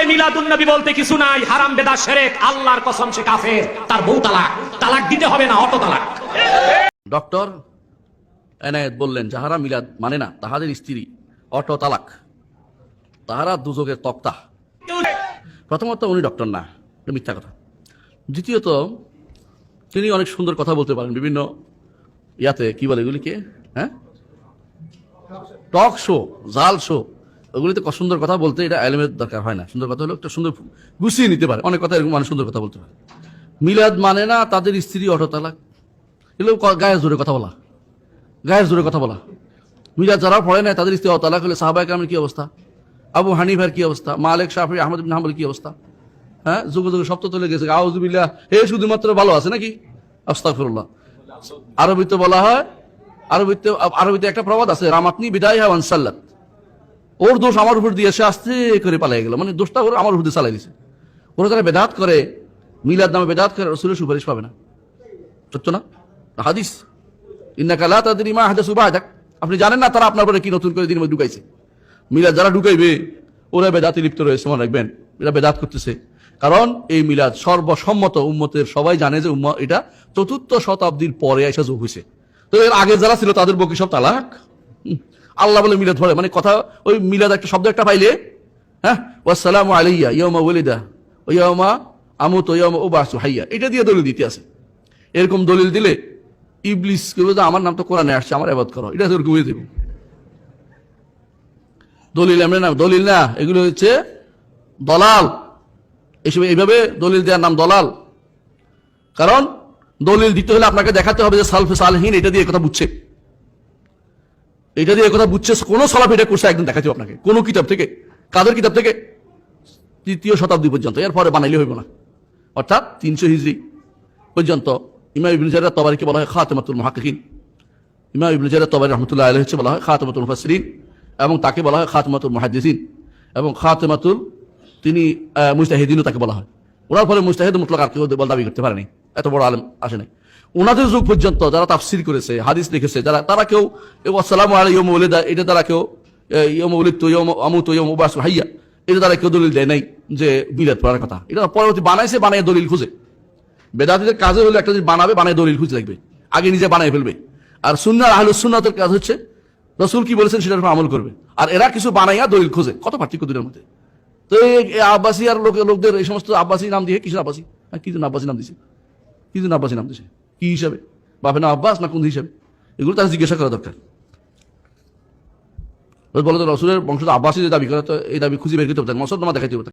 বলে মিলাদুন নবী বলতে কিছু নাই, হারাম বেদা সেরেক, আল্লাহর কসম সে কাফের। তার বউ তালাক। তালাক দিতে হবে না, অটো তালাক। ডক্টর এনায়েত বললেন, যাহারা মিলাদ মানে না, তাহাদের স্ত্রী অটো তালাক। তাহারা দুযোগের তক্তা। প্রথমত উনি ডক্টর না মিথ্যা কথা। দ্বিতীয়ত, তিনি অনেক সুন্দর কথা বলতে পারেন, বিভিন্ন ইয়াতে, কি বলে এগুলিকে? হ্যাঁ? টক শো, জাল শো। ওগুলিতে সুন্দর কথা বলতে এটা এলিমের দরকার, হয় না। সুন্দর কথা হলো একটা সুন্দর গুছিয়ে নিতে পারে। অনেক কথা এরকম মানুষ সুন্দর কথা বলতে পারে। মিলাদ মানে না তাদের স্ত্রী অটো তালাক এগুলো গায়ের জোরে কথা বলা। গায়ের জোরে কথা বলা। মিলাদ যারা পড়ে না তাদের স্ত্রী অটো তালাক হলে সাহাবাই কামের কি অবস্থা? আবু হানিফার কি অবস্থা? মালিক শাহি আহমদ বিন হাম্বল কি অবস্থা? হ্যাঁ যুগে যুগে সপ্তাহ তুলে গেছে। আউজুবিল্লাহ হে শুধুমাত্র ভালো আছে নাকি? আস্তাগফিরুল্লাহ। আরবিতে বলা হয়, আরবিতে আরবিতে একটা প্রবাদ আছে, রামাতনি বিদায় হয় ওয়ানসাল্লাত ওর দোষ আমার উপর দিয়ে সে আস্তে করে পালাই গেল। মানে দোষটা ওর আমার উপর দিয়ে চালাই দিছে। ওরা যারা বেদাত করে, মিলাদ নামে বেদাত করে, রসুলের সুপারিশ পাবে না। সত্য না? হাদিস। ইন্নাকা লা তাদরি মা হাদাসু বাদাক। আপনি জানেন না তারা আপনার উপরে কি নতুন করে মধ্যে ঢুকাইছে? মিলাদ যারা ঢুকাইবে, ওরা বেদাতে লিপ্ত রয়েছে, মনে রাখবেন। এরা বেদাত করতেছে। কারণ এই মিলাদ সর্বসম্মত উম্মতের সবাই জানে যে উম্ম এটা চতুর্থ শতাব্দীর পরে এসে যোগ হয়েছে। তো এর আগে যারা ছিল তাদের বকি সব তালাক। আল্লাহ বলে মিলাদ ধরে মানে কথা, ওই মিলাদ একটা শব্দ একটা পাইলে হ্যাঁ? ওয়াসালাম আলাইয়া ইয়মা ওলিদা তো আমুত ও বাসু হাইয়া। এটা দিয়ে দলিল দিতে আছে। এরকম দলিল দিলে, ইবলিস যে, আমার নাম তো কোরআনে আসছে, আমার আবাদ করো। এটা তোর ঘুমিয়ে দেবো। দলিল এমনি না, দলিল না, এগুলো হচ্ছে দলাল। এসব এইভাবে দলিল দেওয়ার নাম দলাল। কারণ দলিল দিতে হলে আপনাকে দেখাতে হবে যে সালফে সালহীন, এটা দিয়ে কথা বুঝছে। এটা দিয়ে কথা বুঝছে কোন সলাফ এটা করছে একদম দেখাচ্ছি আপনাকে। কোন কিতাব থেকে। কাদের কিতাব থেকে? তৃতীয় শতাব্দী পর্যন্ত এরপরে বানাইলে হইব না। অর্থাৎ তিনশো হিজড়ি পর্যন্ত ইমাম ইবনে জারির তবারিকে বলা হয় খাতেমাতুল মুহাক্কিকিন। ইমাম ইবনে জারির তবারি রহমতুল্লাহ আলাইহি হচ্ছে বলা হয় খাতেমাতুল মুফাসসিরিন এবং তাকে বলা হয় খাতেমাতুল মুহাদ্দিসিন এবং খাতেমাতুল তিনি আহ, মুজতাহিদিনও তাকে বলা হয়। ওনার ফলে মুজতাহিদ মুতলাক আর কেউ দাবি করতে পারেনি। এত বড় আলেম আসে নাই। ওনাদের যুগ পর্যন্ত যারা তাফসির করেছে হাদিস লিখেছে যারা তারা কেউ আসসালামু আলাই ইয়ম ওলিদা এটা তারা কেউ ইয়ম ওলিদ তো ইয়ম আমুত ইয়ম উবাস হাইয়া এটা তারা কেউ দলিল দেয় নাই যে বিলাত পড়ার কথা। এটা পরবর্তী বানাইছে বানায় দলিল খুঁজে। বেদাতিদের কাজে হলে একটা জিনিস বানাবে বানায় দলিল খুঁজে রাখবে আগে নিজে বানায় ফেলবে। আর সুন্নার আহলুস সুন্নাতের কাজ হচ্ছে রসুল কি বলেছেন সেটার আমল করবে। আর এরা কিছু বানাইয়া দলিল খোঁজে কত পার্থক্য দুটোর মধ্যে। তো এই আব্বাসী আর লোক লোকদের এই সমস্ত আব্বাসী নাম দিয়ে কিছু আব্বাসী? হ্যাঁ, কি জন্য আব্বাসী নাম দিছে? কি জন্য আব্বাসী নাম দিছে? কি হিসাবে? বাপে না আব্বাস না কোন হিসাবে? এগুলো তারা জিজ্ঞাসা করা দরকার। বলতো তো রসুলের বংশ আব্বাসী দাবি করে, তো এই দাবি খুঁজে বের করতে হবে মসদ্দমা দেখাইতে